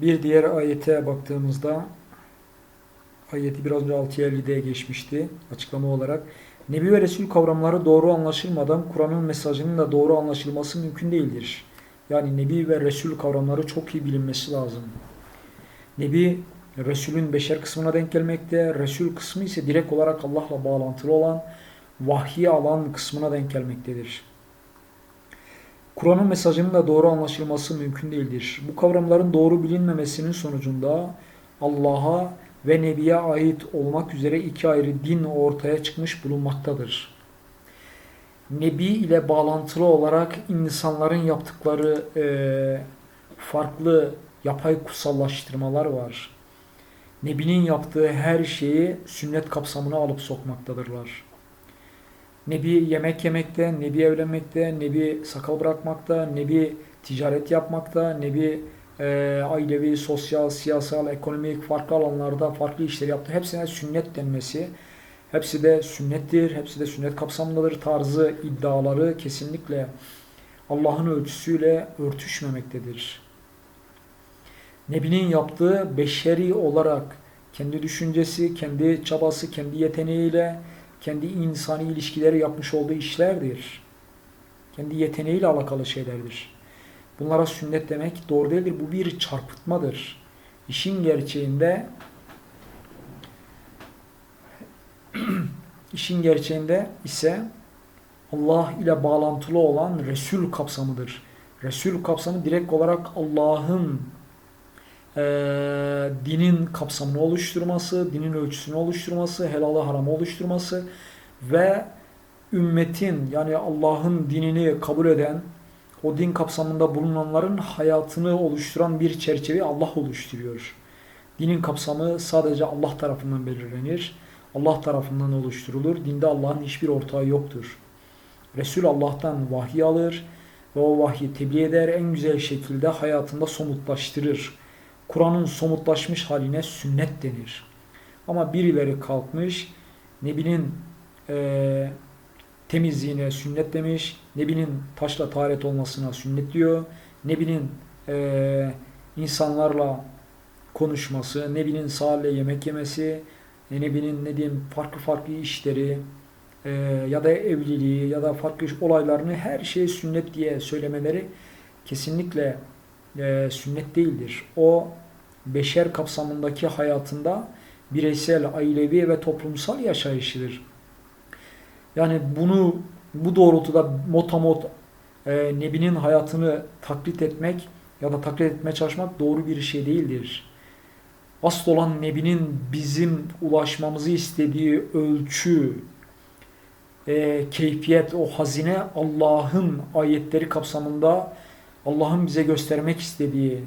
Bir diğer ayete baktığımızda ayeti biraz önce 650'de geçmişti açıklama olarak. Nebi ve Resul kavramları doğru anlaşılmadan Kur'an'ın mesajının da doğru anlaşılması mümkün değildir. Yani Nebi ve Resul kavramları çok iyi bilinmesi lazım. Nebi Resulün beşer kısmına denk gelmekte, Resul kısmı ise direkt olarak Allah'la bağlantılı olan, vahyi alan kısmına denk gelmektedir. Kur'an'ın mesajının da doğru anlaşılması mümkün değildir. Bu kavramların doğru bilinmemesinin sonucunda Allah'a ve Nebi'ye ait olmak üzere iki ayrı din ortaya çıkmış bulunmaktadır. Nebi ile bağlantılı olarak insanların yaptıkları eee, farklı yapay kutsallaştırmalar var. Nebinin yaptığı her şeyi sünnet kapsamına alıp sokmaktadırlar. Nebi yemek yemekte, Nebi evlenmekte, Nebi sakal bırakmakta, Nebi ticaret yapmakta, Nebi e, ailevi, sosyal, siyasal, ekonomik farklı alanlarda farklı işler yaptı. Hepsine sünnet denmesi, hepsi de sünnettir, hepsi de sünnet kapsamındadır tarzı iddiaları kesinlikle Allah'ın ölçüsüyle örtüşmemektedir. Nebinin yaptığı beşeri olarak kendi düşüncesi, kendi çabası, kendi yeteneğiyle, kendi insani ilişkileri yapmış olduğu işlerdir. Kendi yeteneğiyle alakalı şeylerdir. Bunlara sünnet demek doğru değildir. Bu bir çarpıtmadır. İşin gerçeğinde işin gerçeğinde ise Allah ile bağlantılı olan Resul kapsamıdır. Resul kapsamı direkt olarak Allah'ın eee, dinin kapsamını oluşturması, dinin ölçüsünü oluşturması, helalı haramı oluşturması ve ümmetin yani Allah'ın dinini kabul eden, o din kapsamında bulunanların hayatını oluşturan bir çerçeveyi Allah oluşturuyor. Dinin kapsamı sadece Allah tarafından belirlenir. Allah tarafından oluşturulur. Dinde Allah'ın hiçbir ortağı yoktur. Resul Allah'tan vahiy alır ve o vahyi tebliğ eder. En güzel şekilde hayatında somutlaştırır. Kur'an'ın somutlaşmış haline sünnet denir. Ama birileri kalkmış Nebi'nin eee temizliğine sünnet demiş. Nebi'nin taşla taharet olmasına sünnet diyor. Nebi'nin eee, insanlarla konuşması, Nebi'nin sahalle yemek yemesi, e, Nebi'nin ne diyeyim farklı farklı işleri eee, ya da evliliği ya da farklı olaylarını her şeyi sünnet diye söylemeleri kesinlikle eee, sünnet değildir. O beşer kapsamındaki hayatında bireysel, ailevi ve toplumsal yaşayışıdır. Yani bunu bu doğrultuda motamot e, Nebi'nin hayatını taklit etmek ya da taklit etmeye çalışmak doğru bir şey değildir. Asıl olan Nebi'nin bizim ulaşmamızı istediği ölçü, e, keyfiyet, o hazine Allah'ın ayetleri kapsamında Allah'ın bize göstermek istediği,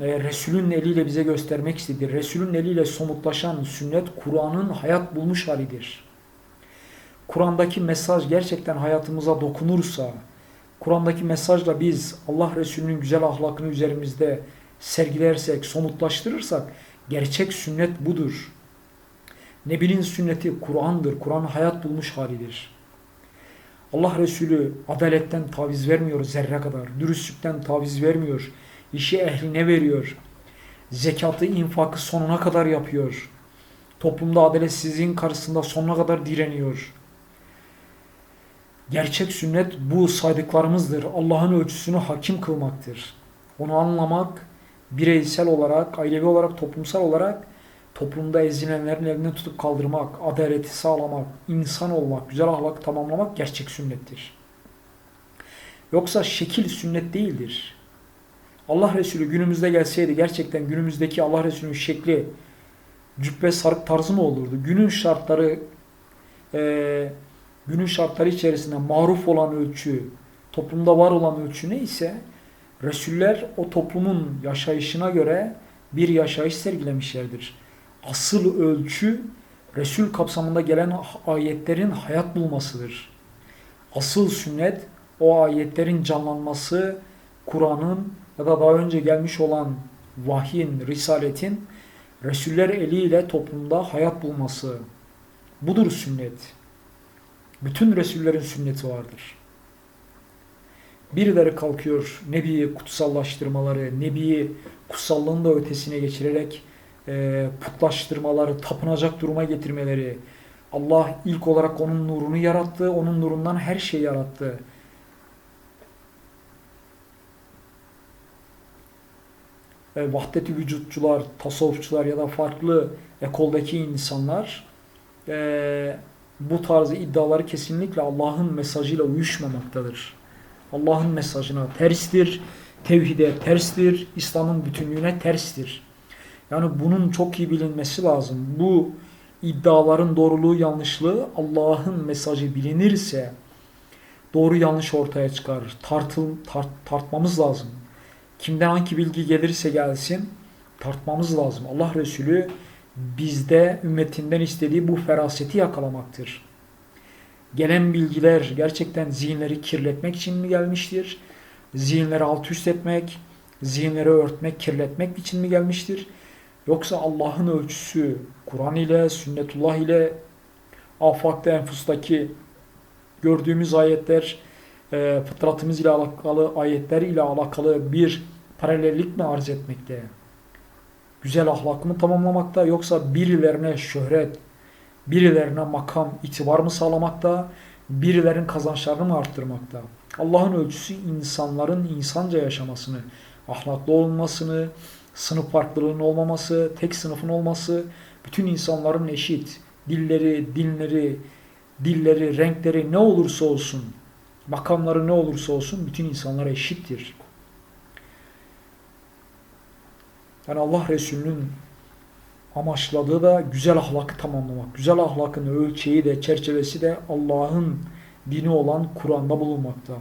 e, Resul'ün eliyle bize göstermek istediği, Resul'ün eliyle somutlaşan sünnet Kur'an'ın hayat bulmuş halidir. Kur'an'daki mesaj gerçekten hayatımıza dokunursa, Kur'an'daki mesajla biz Allah Resulü'nün güzel ahlakını üzerimizde sergilersek, somutlaştırırsak gerçek sünnet budur. Nebi'nin sünneti Kur'an'dır. Kur'an hayat bulmuş halidir. Allah Resulü adaletten taviz vermiyor zerre kadar. Dürüstlükten taviz vermiyor. İşi ehline veriyor. Zekatı, infakı sonuna kadar yapıyor. Toplumda adaletsizliğin karşısında sonuna kadar direniyor. Gerçek sünnet bu saydıklarımızdır. Allah'ın ölçüsünü hakim kılmaktır. Onu anlamak, bireysel olarak, ailevi olarak, toplumsal olarak toplumda ezilenlerin elinden tutup kaldırmak, adaleti sağlamak, insan olmak, güzel ahlakı tamamlamak gerçek sünnettir. Yoksa şekil sünnet değildir. Allah Resulü günümüzde gelseydi gerçekten günümüzdeki Allah Resulü'nün şekli cübbe sarık tarzı mı olurdu? Günün şartları eee günün şartları içerisinde maruf olan ölçü, toplumda var olan ölçü neyse Resuller o toplumun yaşayışına göre bir yaşayış sergilemişlerdir. Asıl ölçü Resul kapsamında gelen ayetlerin hayat bulmasıdır. Asıl sünnet o ayetlerin canlanması, Kur'an'ın ya da daha önce gelmiş olan vahyin, risaletin Resuller eliyle toplumda hayat bulması. Budur sünnet. Bütün Resullerin sünneti vardır. Birileri kalkıyor Nebi'yi kutsallaştırmaları, Nebi'yi kutsallığın da ötesine geçirerek e, putlaştırmaları, tapınacak duruma getirmeleri. Allah ilk olarak onun nurunu yarattı, onun nurundan her şeyi yarattı. E, vahdeti vücutçular, tasavvufçular ya da farklı ekoldeki insanlar e, bu tarz iddiaları kesinlikle Allah'ın mesajıyla uyuşmamaktadır. Allah'ın mesajına terstir, tevhide terstir, İslam'ın bütünlüğüne terstir. Yani bunun çok iyi bilinmesi lazım. Bu iddiaların doğruluğu yanlışlığı Allah'ın mesajı bilinirse doğru yanlış ortaya çıkar. Tartıl, tart, tartmamız lazım. Kimden hangi bilgi gelirse gelsin tartmamız lazım. Allah Resulü bizde ümmetinden istediği bu feraseti yakalamaktır. Gelen bilgiler gerçekten zihinleri kirletmek için mi gelmiştir? Zihinleri alt üst etmek, zihinleri örtmek, kirletmek için mi gelmiştir? Yoksa Allah'ın ölçüsü Kur'an ile, sünnetullah ile afakta enfustaki gördüğümüz ayetler, e, fıtratımız ile alakalı ayetler ile alakalı bir paralellik mi arz etmekte? Güzel ahlak mı tamamlamakta yoksa birilerine şöhret, birilerine makam, itibar mı sağlamakta, birilerin kazançlarını mı arttırmakta? Allah'ın ölçüsü insanların insanca yaşamasını, ahlaklı olmasını, sınıf farklılığının olmaması, tek sınıfın olması, bütün insanların eşit, dilleri, dinleri, dilleri, renkleri ne olursa olsun, makamları ne olursa olsun bütün insanlar eşittir. Yani Allah Resulü'nün amaçladığı da güzel ahlakı tamamlamak. Güzel ahlakın ölçeği de çerçevesi de Allah'ın dini olan Kur'an'da bulunmakta.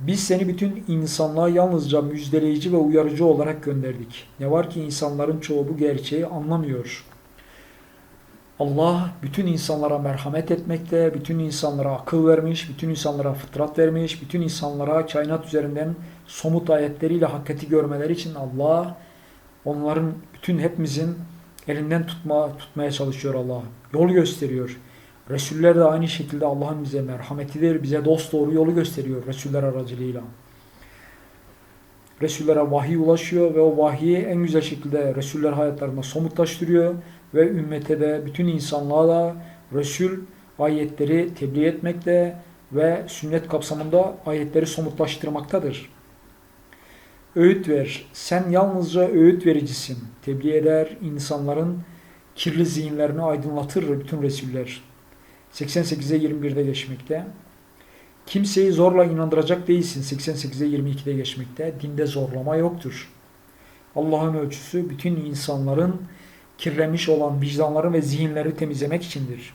Biz seni bütün insanlığa yalnızca müjdeleyici ve uyarıcı olarak gönderdik. Ne var ki insanların çoğu bu gerçeği anlamıyor. Allah bütün insanlara merhamet etmekte, bütün insanlara akıl vermiş, bütün insanlara fıtrat vermiş, bütün insanlara kainat üzerinden somut ayetleriyle hakikati görmeleri için Allah onların bütün hepimizin elinden tutma, tutmaya çalışıyor Allah. Yol gösteriyor. Resuller de aynı şekilde Allah'ın bize merhametidir. Bize dost doğru yolu gösteriyor Resuller aracılığıyla. Resullere vahiy ulaşıyor ve o vahiyi en güzel şekilde Resuller hayatlarında somutlaştırıyor ve ümmete de bütün insanlığa da Resul ayetleri tebliğ etmekte ve sünnet kapsamında ayetleri somutlaştırmaktadır. Öğüt ver. Sen yalnızca öğüt vericisin. Tebliğ eder, insanların kirli zihinlerini aydınlatır bütün Resuller. 88'e 21'de geçmekte. Kimseyi zorla inandıracak değilsin 88'e 22'de geçmekte. Dinde zorlama yoktur. Allah'ın ölçüsü bütün insanların kirlenmiş olan vicdanları ve zihinleri temizlemek içindir.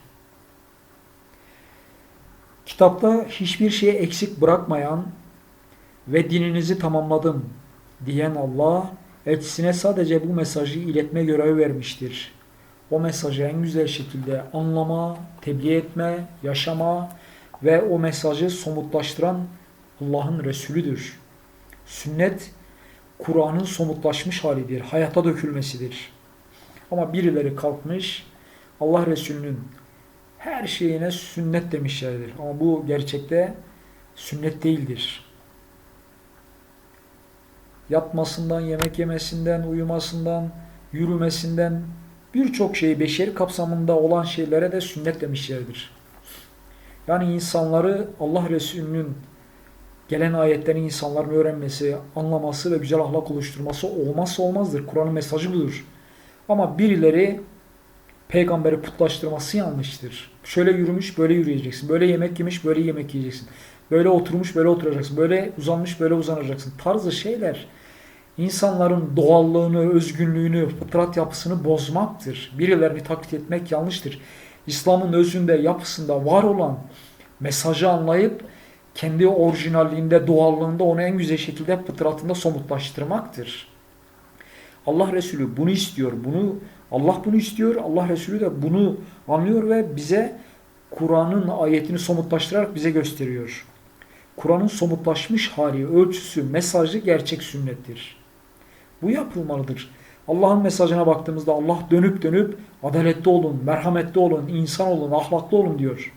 Kitapta hiçbir şeyi eksik bırakmayan ve dininizi tamamladım diyen Allah elçisine sadece bu mesajı iletme görevi vermiştir. O mesajı en güzel şekilde anlama, tebliğ etme, yaşama ve o mesajı somutlaştıran Allah'ın Resulüdür. Sünnet, Kur'an'ın somutlaşmış halidir, hayata dökülmesidir. Ama birileri kalkmış, Allah Resulü'nün her şeyine sünnet demişlerdir. Ama bu gerçekte sünnet değildir. Yatmasından, yemek yemesinden, uyumasından, yürümesinden birçok şeyi beşeri kapsamında olan şeylere de sünnet demişlerdir. Yani insanları Allah Resulü'nün gelen ayetlerin insanların öğrenmesi, anlaması ve güzel ahlak oluşturması olmazsa olmazdır. Kur'an'ın mesajı budur. Ama birileri peygamberi putlaştırması yanlıştır. Şöyle yürümüş, böyle yürüyeceksin. Böyle yemek yemiş, böyle yemek yiyeceksin. Böyle oturmuş, böyle oturacaksın. Böyle uzanmış, böyle uzanacaksın. Tarzı şeyler insanların doğallığını, özgünlüğünü, fıtrat yapısını bozmaktır. Birilerini taklit etmek yanlıştır. İslam'ın özünde, yapısında var olan mesajı anlayıp kendi orijinalliğinde, doğallığında onu en güzel şekilde fıtratında somutlaştırmaktır. Allah Resulü bunu istiyor. Bunu Allah bunu istiyor. Allah Resulü de bunu anlıyor ve bize Kur'an'ın ayetini somutlaştırarak bize gösteriyor. Kur'an'ın somutlaşmış hali, ölçüsü, mesajı gerçek sünnettir. Bu yapılmalıdır. Allah'ın mesajına baktığımızda Allah dönüp dönüp adaletli olun, merhametli olun, insan olun, ahlaklı olun diyor.